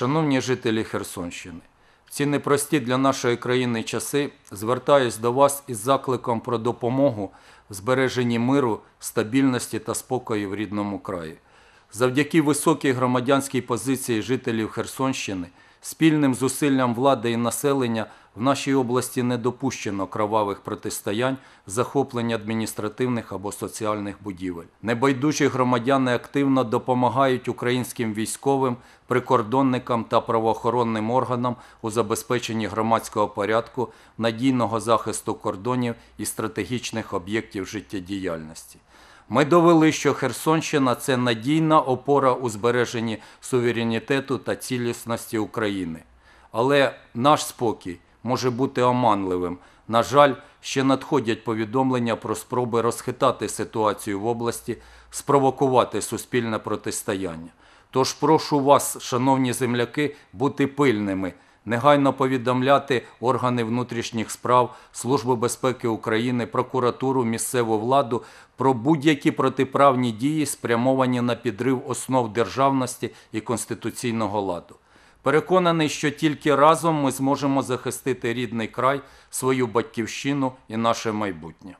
Шановні жителі Херсонщини, в ці непрості для нашої країни часи звертаюсь до вас із закликом про допомогу в збереженні миру, стабільності та спокою в рідному краї. Завдяки високій громадянській позиції жителів Херсонщини, спільним зусиллям влади і населення в нашій області не допущено кровавих протистоянь, захоплення адміністративних або соціальних будівель. Небайдужі громадяни активно допомагають українським військовим, прикордонникам та правоохоронним органам у забезпеченні громадського порядку, надійного захисту кордонів і стратегічних об'єктів життєдіяльності. Ми довели, що Херсонщина це надійна опора у збереженні суверенітету та цілісності України. Але наш спокій може бути оманливим. На жаль, ще надходять повідомлення про спроби розхитати ситуацію в області, спровокувати суспільне протистояння. Тож прошу вас, шановні земляки, бути пильними, негайно повідомляти органи внутрішніх справ, Службу безпеки України, прокуратуру, місцеву владу про будь-які протиправні дії, спрямовані на підрив основ державності і конституційного ладу. Переконаний, що тільки разом ми зможемо захистити рідний край, свою батьківщину і наше майбутнє.